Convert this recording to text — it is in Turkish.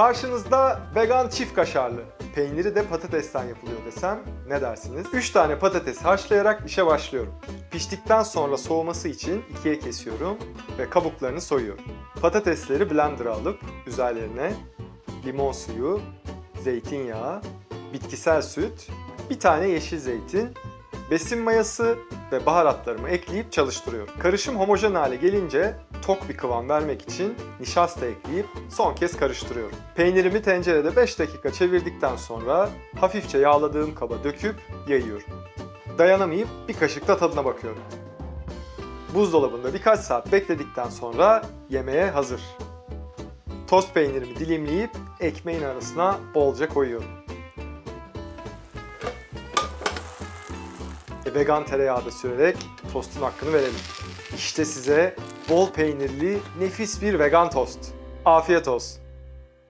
Karşınızda vegan çift kaşarlı. Peyniri de patatesten yapılıyor desem ne dersiniz? 3 tane patates haşlayarak işe başlıyorum. Piştikten sonra soğuması için ikiye kesiyorum ve kabuklarını soyuyorum. Patatesleri blender'a alıp üzerlerine limon suyu, zeytinyağı, bitkisel süt, bir tane yeşil zeytin, besin mayası ve baharatlarımı ekleyip çalıştırıyorum. Karışım homojen hale gelince tok bir kıvam vermek için nişasta ekleyip son kez karıştırıyorum. Peynirimi tencerede 5 dakika çevirdikten sonra hafifçe yağladığım kaba döküp yayıyorum. Dayanamayıp bir kaşıkla tadına bakıyorum. Buzdolabında birkaç saat bekledikten sonra yemeğe hazır. Tost peynirimi dilimleyip ekmeğin arasına bolca koyuyorum. Vegan tereyağı da sürerek tostun hakkını verelim. İşte size bol peynirli nefis bir vegan tost. Afiyet olsun.